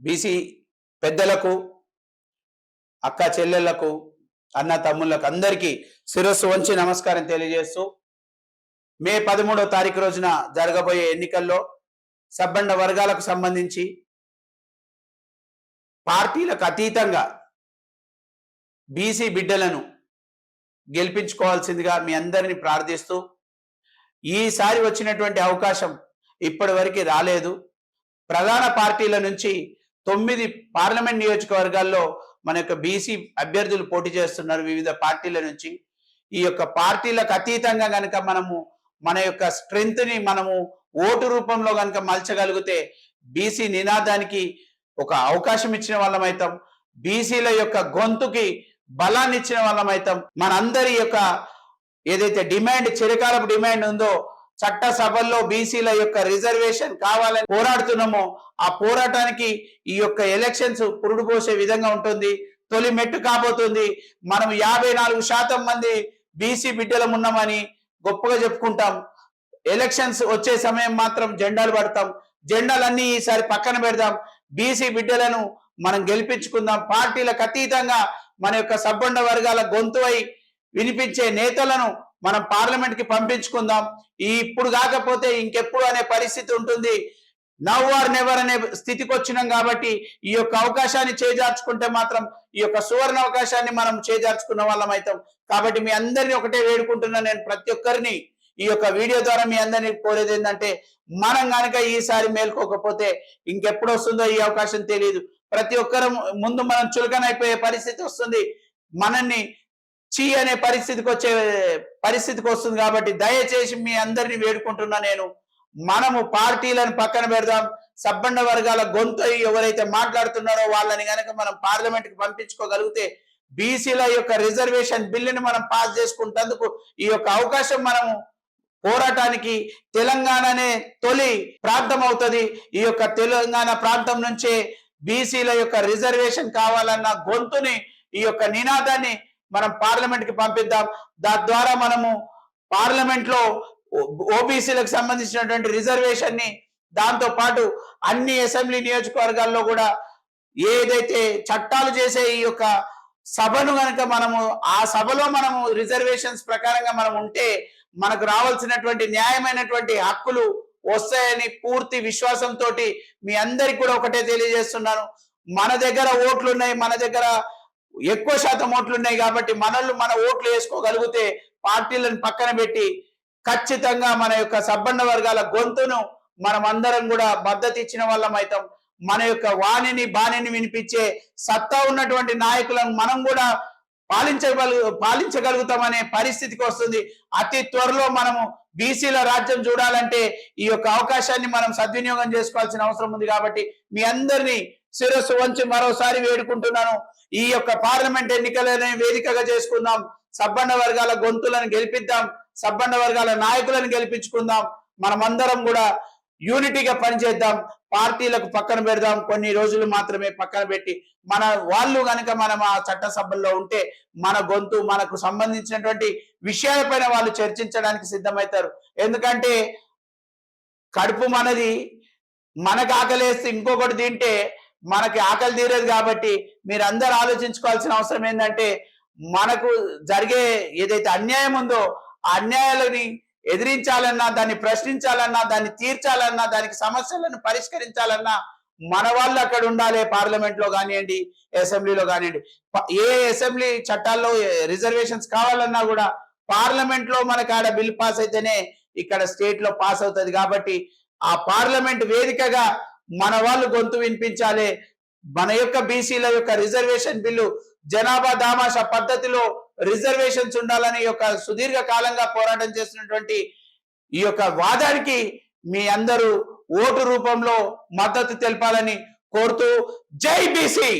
BC పెద్దలకు అక్క చెల్లెళ్ళకు అన్న తమ్ముళ్ళకు అందరికీ శిరస్సు వంచి నమస్కారం తెలియజేస్తూ మే పదమూడో తారీఖు రోజున జరగబోయే ఎన్నికల్లో సబ్బండ వర్గాలకు సంబంధించి పార్టీలకు అతీతంగా బీసీ బిడ్డలను గెలిపించుకోవాల్సిందిగా మీ అందరిని ప్రార్థిస్తూ ఈసారి వచ్చినటువంటి అవకాశం ఇప్పటి రాలేదు. ప్రధాన పార్టీల నుంచి తొమ్మిది పార్లమెంట్ నియోజకవర్గాల్లో మన యొక్క బీసీ అభ్యర్థులు పోటీ చేస్తున్నారు వివిధ పార్టీల నుంచి. ఈ యొక్క పార్టీలకు అతీతంగా కనుక మనము మన యొక్క స్ట్రెంగ్త్ని మనము ఓటు రూపంలో కనుక మలచగలిగితే బీసీ నినాదానికి ఒక అవకాశం ఇచ్చిన వాళ్ళం అవుతాం బీసీల యొక్క గొంతుకి బలాన్ని ఇచ్చిన వాళ్ళం అవుతాం మనందరి యొక్క ఏదైతే డిమాండ్ చిరకాలపు డిమాండ్ ఉందో చట్ట సభల్లో బీసీల యొక్క రిజర్వేషన్ కావాలని పోరాడుతున్నామో ఆ పోరాటానికి ఈ యొక్క ఎలక్షన్స్ పురుడు పోసే విధంగా ఉంటుంది. తొలి మెట్టు కాబోతుంది. మనం యాభై నాలుగు శాతం మంది బీసీ బిడ్డలం ఉన్నామని గొప్పగా చెప్పుకుంటాం. ఎలక్షన్స్ వచ్చే సమయం మాత్రం జెండాలు పడతాం. జెండాలన్నీ ఈసారి పక్కన పెడదాం. బీసీ బిడ్డలను మనం గెలిపించుకుందాం. పార్టీలకు అతీతంగా మన యొక్క సబ్బండ వర్గాల గొంతువై వినిపించే నేతలను మనం పార్లమెంట్కి పంపించుకుందాం. ఈ ఇప్పుడు కాకపోతే ఇంకెప్పుడు అనే పరిస్థితి ఉంటుంది. నవ్ ఆర్ నెవర్ అనే స్థితికి వచ్చినాం కాబట్టి ఈ యొక్క అవకాశాన్ని చేజార్చుకుంటే మాత్రం ఈ యొక్క సువర్ణ అవకాశాన్ని మనం చేజార్చుకున్న వాళ్ళం అవుతాం కాబట్టి మీ అందరినీ ఒకటే వేడుకుంటున్నా నేను ప్రతి ఒక్కరిని. ఈ యొక్క వీడియో ద్వారా మీ అందరినీ కోరేది ఏంటంటే మనం కనుక ఈసారి మేల్కోకపోతే ఇంకెప్పుడు వస్తుందో ఈ అవకాశం తెలియదు ప్రతి ఒక్కరు ముందు మనం చులకనైపోయే పరిస్థితి వస్తుంది. మనల్ని చీ అనే పరిస్థితికి వచ్చే పరిస్థితికి వస్తుంది కాబట్టి దయచేసి మీ అందరిని వేడుకుంటున్నా నేను. మనము పార్టీలను పక్కన పెడదాం. సబ్బండ వర్గాల గొంతు ఎవరైతే మాట్లాడుతున్నారో వాళ్ళని కనుక మనం పార్లమెంట్కి పంపించుకోగలిగితే బీసీల యొక్క రిజర్వేషన్ బిల్లుని మనం పాస్ చేసుకుంటందుకు ఈ యొక్క అవకాశం మనము పోరాటానికి తెలంగాణనే తొలి ప్రాంతం అవుతుంది. ఈ యొక్క తెలంగాణ ప్రాంతం నుంచే బీసీల యొక్క రిజర్వేషన్ కావాలన్న గొంతుని ఈ యొక్క నినాదాన్ని మనం పార్లమెంట్కి పంపిద్దాం తద్వారా మనము పార్లమెంట్లో ఓబీసీలకు సంబంధించినటువంటి రిజర్వేషన్ని దాంతో పాటు అన్ని అసెంబ్లీ నియోజకవర్గాల్లో కూడా ఏదైతే చట్టాలు చేసే ఈ యొక్క సభను కనుక మనము ఆ సభలో మనము రిజర్వేషన్స్ ప్రకారంగా మనం ఉంటే మనకు రావాల్సినటువంటి న్యాయమైనటువంటి హక్కులు వస్తాయని పూర్తి విశ్వాసంతో మీ అందరికి కూడా ఒకటే తెలియజేస్తున్నాను. మన దగ్గర ఓట్లు ఉన్నాయి మన దగ్గర ఎక్కువ శాతం ఓట్లు ఉన్నాయి కాబట్టి మనల్ని మన ఓట్లు వేసుకోగలిగితే పార్టీలను పక్కన పెట్టి ఖచ్చితంగా మన యొక్క సబ్బండ వర్గాల గొంతును మనం అందరం కూడా మద్దతు ఇచ్చిన వాళ్ళం అవుతాం. మన యొక్క వాణిని బాణిని వినిపించే సత్తా ఉన్నటువంటి నాయకులను మనం కూడా పాలించగలు పాలించగలుగుతామనే పరిస్థితికి వస్తుంది. అతి త్వరలో మనము బీసీల రాజ్యం చూడాలంటే ఈ యొక్క అవకాశాన్ని మనం సద్వినియోగం చేసుకోవాల్సిన అవసరం ఉంది కాబట్టి మీ అందరినీ శిరస్సు వంచి మరోసారి వేడుకుంటున్నాను. ఈ యొక్క పార్లమెంట్ ఎన్నికలనే వేదికగా చేసుకుందాం. సబ్బండ వర్గాల గొంతులను గెలిపిద్దాం. సబ్బండ వర్గాల నాయకులను గెలిపించుకుందాం. మనమందరం కూడా యూనిటీగా పనిచేద్దాం. పార్టీలకు పక్కన పెడదాం. కొన్ని రోజులు మాత్రమే పక్కన పెట్టి మన వాళ్ళు కనుక మనం ఆ చట్టసభల్లో ఉంటే మన గొంతు మనకు సంబంధించినటువంటి విషయాలపైన వాళ్ళు చర్చించడానికి సిద్ధమవుతారు ఎందుకంటే కడుపు మనది మనకు ఆకలేస్తే ఇంకొకటి తింటే మనకి ఆకలి తీరదు కాబట్టి మీరందరూ ఆలోచించుకోవాల్సిన అవసరం ఏంటంటే మనకు జరిగే ఏదైతే అన్యాయం ఉందో ఆ అన్యాయాలని ఎదిరించాలన్నా దాన్ని ప్రశ్నించాలన్నా దాన్ని తీర్చాలన్నా దానికి సమస్యలను పరిష్కరించాలన్నా మన వాళ్ళు అక్కడ ఉండాలి పార్లమెంట్లో కానివ్వండి అసెంబ్లీలో కానివ్వండి. ఏ అసెంబ్లీ చట్టాల్లో రిజర్వేషన్స్ కావాలన్నా కూడా పార్లమెంట్లో మనకు ఆడ బిల్ పాస్ అయితేనే ఇక్కడ స్టేట్లో పాస్ అవుతుంది కాబట్టి ఆ పార్లమెంట్ వేదికగా మన వాళ్ళు గొంతు వినిపించాలి. మన యొక్క బీసీల యొక్క రిజర్వేషన్ బిల్లు జనాభా దామాష పద్ధతిలో రిజర్వేషన్స్ ఉండాలని యొక్క సుదీర్ఘ కాలంగా పోరాటం చేసినటువంటి ఈ యొక్క వాదానికి మీ అందరూ ఓటు రూపంలో మద్దతు తెలపాలని కోరుతూ జై బీసీ